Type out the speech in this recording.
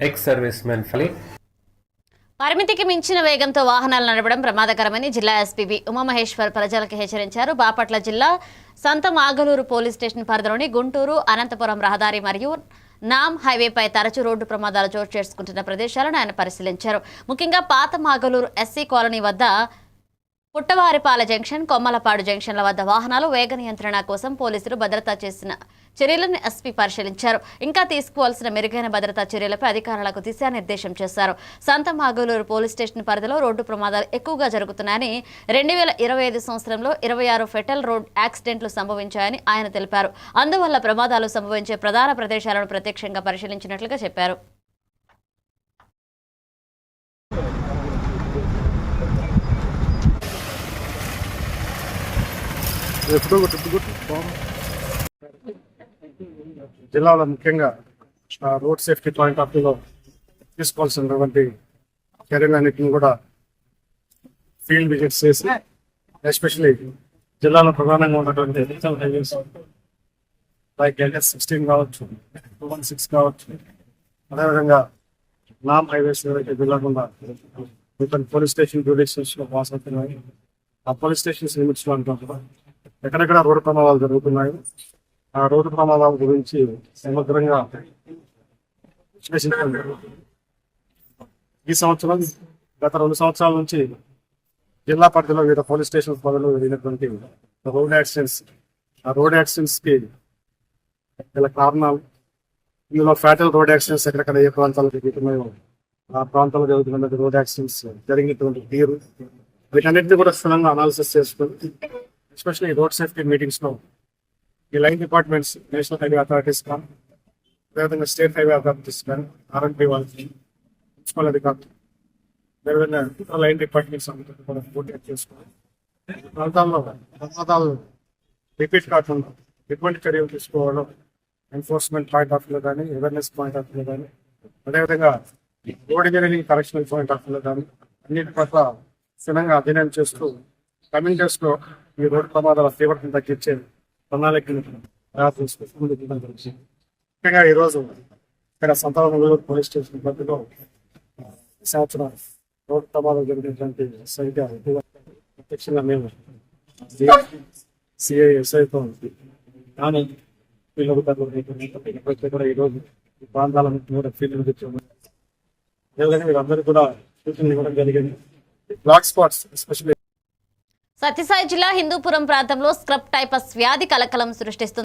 Ex service men Fali. పరిమితికి మించిన వేగంతో వాహనాలు నడపడం ప్రమాదకరమని జిల్లా ఎస్పీబీ ఉమామహేశ్వర్ ప్రజలకు హెచ్చరించారు బాపట్ల జిల్లా సంత మాగలూరు పోలీస్ స్టేషన్ పరిధిలోని గుంటూరు అనంతపురం రహదారి మరియు నామ్ హైవేపై తరచూ రోడ్డు ప్రమాదాలు చోటు చేసుకుంటున్న ప్రదేశాలను ఆయన పరిశీలించారు ముఖ్యంగా పాత మాగలూరు ఎస్సీ కాలనీ వద్ద పుట్టవారిపాల జంక్షన్ కొమ్మలపాడు జంక్షన్ల వద్ద వాహనాలు వేగ నియంత్రణ కోసం పోలీసులు భద్రతా చేసిన చర్యలను ఎస్పీ పరిశీలించారు. ఇంకా తీసుకోవాల్సిన మెరుగైన భద్రతా చర్యలపై అధికారులకు దిశానిర్దేశం చేశారు. సంత మాగలూరు పోలీస్ స్టేషన్ పరిధిలో రోడ్డు ప్రమాదాలు ఎక్కువగా జరుగుతున్నాయని రెండు వేల ఇరవై ఐదు సంవత్సరంలో ఇరవై ఆరు ఫెటల్ రోడ్ యాక్సిడెంట్లు సంభవించాయని ఆయన తెలిపారు. అందువల్ల ప్రమాదాలు సంభవించే ప్రధాన ప్రదేశాలను ప్రత్యక్షంగా పరిశీలించినట్లుగా చెప్పారు. జిల్లాలో ముఖ్యంగా రోడ్ సేఫ్టీ పాయింట్ ఆఫ్ వ్యూలో తీసుకోవాల్సినటువంటి చర్యలన్నింటినీ కూడా ఫీల్డ్ విజిట్స్ చేసి ఎస్పెషలీ జిల్లాలో ప్రధానంగా ఉన్నటువంటి regional highways like LS sixteen కావచ్చు టూ వన్ సిక్స్ కావచ్చు అదేవిధంగా నామ్ హైవేస్ ఏదైతే వెళ్ళకుండా కొన్ని police station duty station pass అవుతున్నాయి. ఆ పోలీస్ స్టేషన్స్ లిమిట్స్లో అనుకుంటున్నాం ఎక్కడెక్కడ రోడ్డు ప్రమాదాలు జరుగుతున్నాయి ఆ రోడ్డు ప్రమాదాల గురించి సమగ్రంగా విశ్లేషించడం ఈ సంవత్సరం గత రెండు సంవత్సరాల నుంచి జిల్లా పరిధిలో వివిధ పోలీస్ స్టేషన్ పరిధిలో జరిగినటువంటి రోడ్ యాక్సిడెంట్స్. ఆ రోడ్ యాక్సిడెంట్స్కి గల కారణాలు ఇందులో ఫ్యాటల్ రోడ్ యాక్సిడెంట్స్ ఎక్కడెక్కడ ఏ ప్రాంతాలు జరుగుతున్నాయో ఆ ప్రాంతాల్లో జరుగుతున్నటువంటి రోడ్ యాక్సిడెంట్స్ జరిగినటువంటి తీరు వీటన్నిటిని కూడా స్థిరంగా అనాలిసిస్ చేసుకుని ఎస్పెషల్లీ రోడ్ సేఫ్టీ మీటింగ్స్లో ఈ line departments national highway authorities కానీ అదేవిధంగా స్టేట్ హైవే అథారిటీస్ కానీ ఆర్ఎంపీ వాళ్ళకి మున్సిపల్ అధికారులు అదేవిధంగా ఇతర లైన్ డిపార్ట్మెంట్స్ అందరితో కూడా కోఆర్డినేట్ చేసుకోవాలి. ప్రాంతాల్లో ప్రమాదాలు రిపీట్ కాకుండా ఎటువంటి చర్యలు తీసుకోవడం ఎన్ఫోర్స్మెంట్ పాయింట్ ఆఫ్ వ్యూలో కానీ అవేర్నెస్ పాయింట్ ఆఫ్ వ్యూలో కానీ అదేవిధంగా road engineering correctional point of వ్యూలో కానీ అన్నిటి పట్ల క్షుణ్ణంగా అధ్యయనం చేస్తూ కమింగ్ డేస్లో ఈ రోడ్డు ప్రమాదాల తీవ్రతను తగ్గించే ప్రణాళికను తయారు ముఖ్యంగా ఈరోజు ఇక్కడ సంతానూరు పోలీస్ స్టేషన్ పరిధిలో సంవత్సరం రోడ్డు ప్రమాదం జరిగినటువంటి సంఖ్య ప్రత్యక్షంగా మేము సిఐ ఎస్ఐతో కానీ వీళ్ళతో ప్రతి కూడా ఈరోజు ఈ ప్రాంతాలను కూడా ఫీల్డ్ తెచ్చాము అదేవిధంగా వీరందరూ కూడా సూచనలు ఇవ్వడం జరిగింది. బ్లాక్ స్పాట్స్ ఎస్పెషల్లీ సత్యసాయి జిల్లా హిందూపురం ప్రాంతంలో స్క్రబ్ టైపస్ వ్యాధి కలకలం సృష్టిస్తుంది.